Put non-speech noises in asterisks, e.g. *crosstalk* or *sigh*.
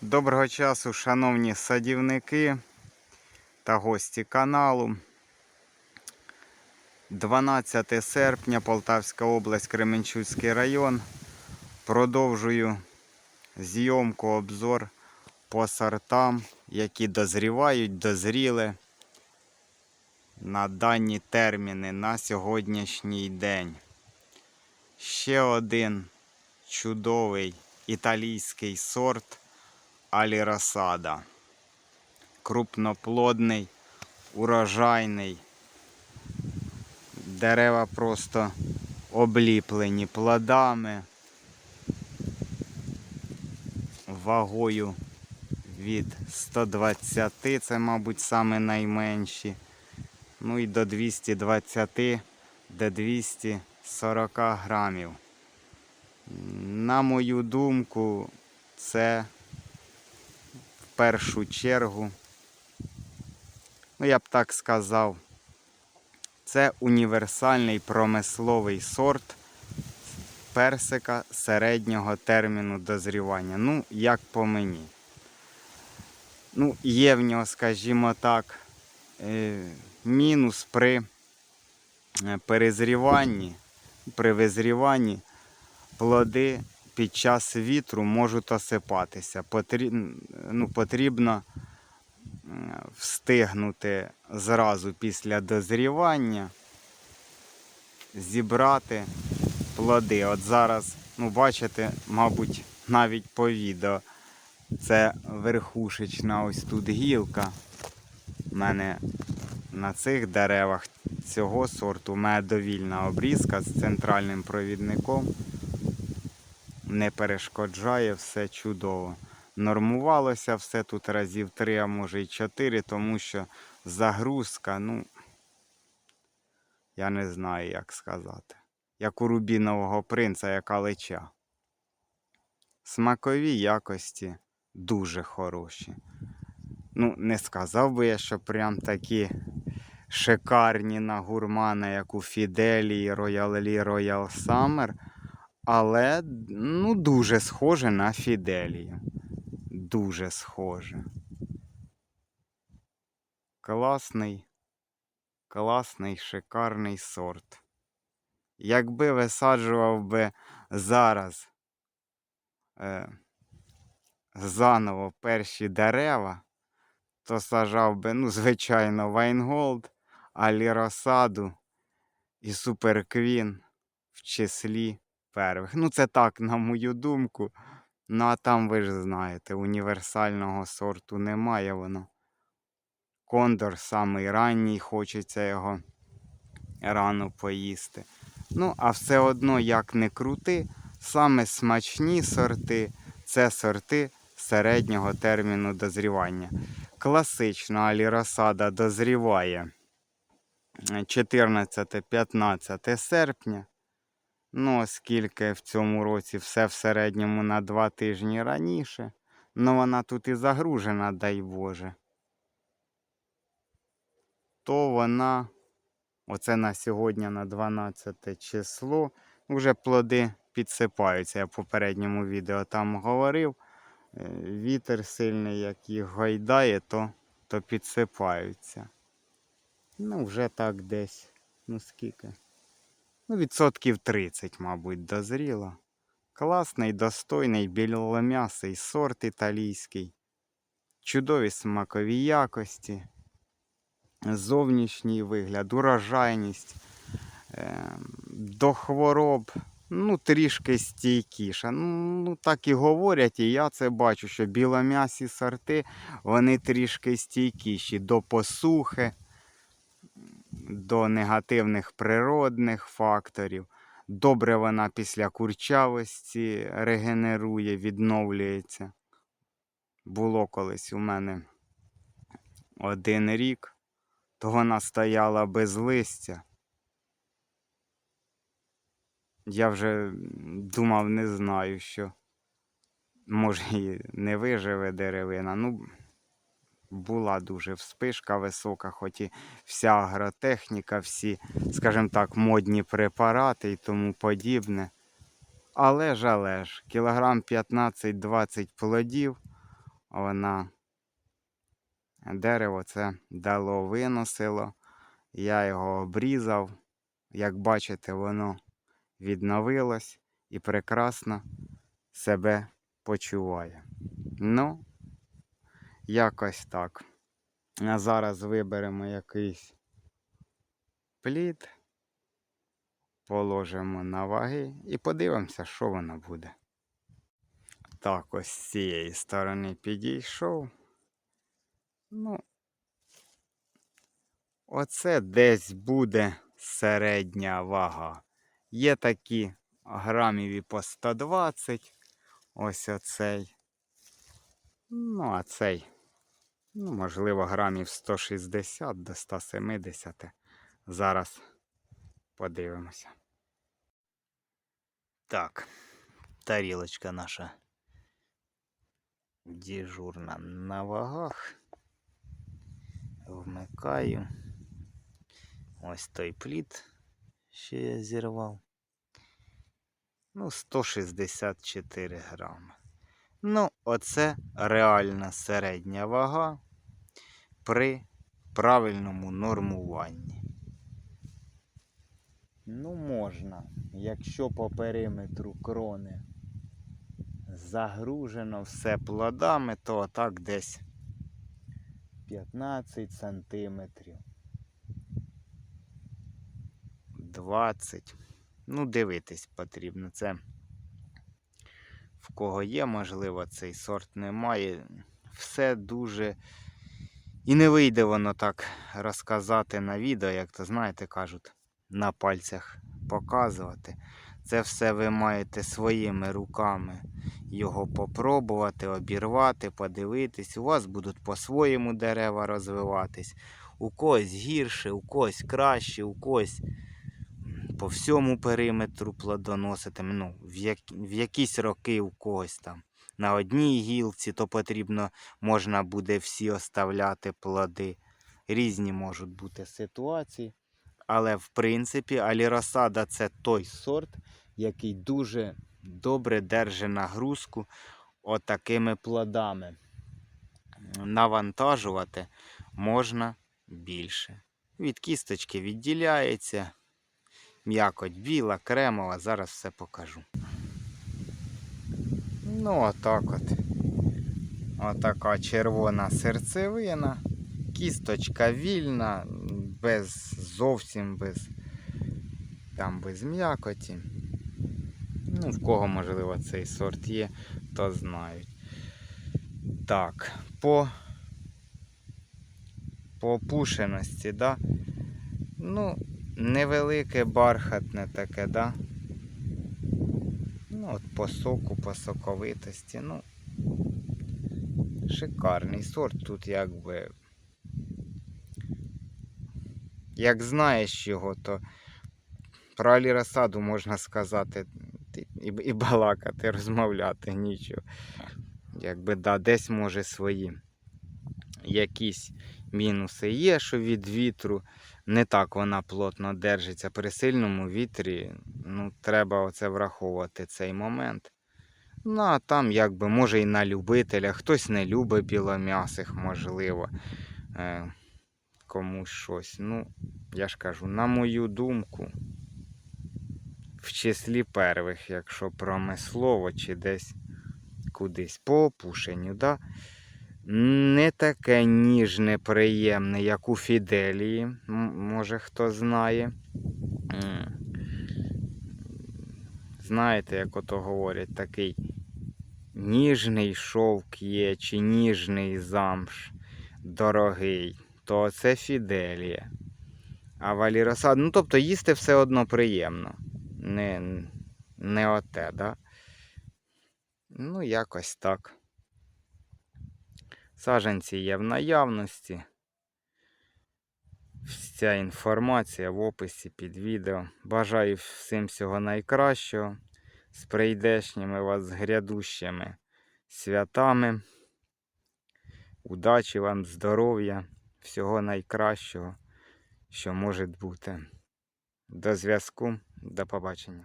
Доброго часу, шановні садівники та гості каналу. 12 серпня, Полтавська область, Кременчуцький район. Продовжую зйомку, обзор по сортам, які дозрівають, дозріли на дані терміни на сьогоднішній день. Ще один чудовий італійський сорт Алірасада. Крупноплодний, урожайний. Дерева просто обліплені плодами. Вагою від 120, це, мабуть, саме найменші. Ну і до 220, до 240 грамів. На мою думку, це першу чергу, ну я б так сказав, це універсальний промисловий сорт персика середнього терміну дозрівання. Ну, як по мені. Ну, є в нього, скажімо так, е, мінус при е, перезріванні, при визріванні плоди під час вітру можуть осипатися. Ну, потрібно встигнути зразу після дозрівання зібрати плоди. От зараз, ну, бачите, мабуть, навіть по відео. Це верхушечна ось тут гілка. У мене на цих деревах цього сорту медовільна обрізка з центральним провідником не перешкоджає, все чудово. Нормувалося все тут разів три, а може й чотири, тому що загрузка, ну, я не знаю, як сказати. Як у рубінового принца, яка леча. Смакові якості дуже хороші. Ну, не сказав би я, що прям такі шикарні на гурмана, як у Фіделі, Royal Lee, Royal Summer, але ну, дуже схоже на Фіделію. Дуже схоже. Класний, класний, шикарний сорт. Якби висаджував би зараз е, заново перші дерева, то сажав би, ну, звичайно, Вайнголд, Аліросаду і Суперквін в числі первих. Ну, це так, на мою думку. Ну, а там ви ж знаєте, універсального сорту немає воно. Кондор самий ранній, хочеться його рано поїсти. Ну, а все одно, як не крути, саме смачні сорти це сорти середнього терміну дозрівання. Класична аліросада дозріває 14-15 серпня. Ну, оскільки в цьому році все в середньому на два тижні раніше, ну вона тут і загружена, дай Боже. То вона, оце на сьогодні на 12 число, вже плоди підсипаються. Я в попередньому відео там говорив. Е, Вітер сильний, як їх гойдає, то, то підсипаються. Ну, вже так десь. Ну скільки? Ну, відсотків 30, мабуть, дозріло. Класний, достойний, білом'ясий сорт італійський. Чудові смакові якості, зовнішній вигляд, урожайність, е, до хвороб, ну, трішки стійкіша. Ну, так і говорять, і я це бачу, що білом'ясі сорти, вони трішки стійкіші до посухи до негативних природних факторів. Добре вона після курчавості регенерує, відновлюється. Було колись у мене один рік, то вона стояла без листя. Я вже думав, не знаю, що може і не виживе деревина. Ну, була дуже вспишка висока, хоч і вся агротехніка, всі, скажімо так, модні препарати і тому подібне. Але ж, але ж, кілограм 15-20 плодів вона дерево це дало виносило. Я його обрізав. Як бачите, воно відновилось і прекрасно себе почуває. Ну, якось так. А зараз виберемо якийсь плід, положимо на ваги і подивимося, що воно буде. Так, ось з цієї сторони підійшов. Ну, оце десь буде середня вага. Є такі грамів по 120. Ось оцей. Ну, а цей, ну, можливо, грамів 160 до 170. Зараз подивимося. Так, тарілочка наша дежурна на вагах. Вмикаю. Ось той плід, що я зірвав. Ну, 164 грами. Ну, оце реальна середня вага при правильному нормуванні. Ну, можна, якщо по периметру крони загружено все плодами, то так десь 15 сантиметрів. 20. Ну, дивитись потрібно. Це в кого є, можливо, цей сорт немає. Все дуже. І не вийде воно так розказати на відео, як то знаєте, кажуть, на пальцях показувати. Це все ви маєте своїми руками його попробувати, обірвати, подивитись. У вас будуть по-своєму дерева розвиватись. У когось гірше, у когось краще, у когось по всьому периметру плодоносити. Ну, в, як, в якісь роки у когось там. На одній гілці, то потрібно, можна буде всі оставляти плоди. Різні можуть бути ситуації. Але в принципі аліросада це той сорт, який дуже добре держить нагрузку отакими плодами. Навантажувати можна більше. Від кісточки відділяється. М'якоть біла, кремова, зараз все покажу. Ну, отак от. Отака червона серцевина, кісточка вільна, без зовсім без, там без м'якоті. Ну, в кого, можливо, цей сорт є, то знають. Так, по, по пушеності, да? Ну, невелике бархатне таке, да? Ну, от по соку, по соковитості, ну, шикарний сорт тут якби. Як знаєш його, то про аліросаду можна сказати і, і балакати, *laughs* розмовляти, нічого. Якби да, десь може свої якісь мінуси є, що від вітру не так вона плотно держиться. При сильному вітрі ну, треба оце враховувати цей момент. Ну, а там, якби, може і на любителя, хтось не любить білом'ясих, можливо. Е, комусь щось. Ну, я ж кажу, на мою думку, в числі первих, якщо промислово чи десь кудись по опушенню, да? Не таке ніжне, приємне, як у Фіделії, може хто знає. Знаєте, як ото говорять, такий ніжний шовк є, чи ніжний замш дорогий, то це Фіделія. А валіросад, ну тобто їсти все одно приємно. Не, не оте, да? Ну, якось так. Саженці є в наявності. Вся інформація в описі під відео. Бажаю всім всього найкращого. З прийдешніми вас грядущими святами. Удачі вам, здоров'я, всього найкращого, що може бути. До зв'язку, до побачення.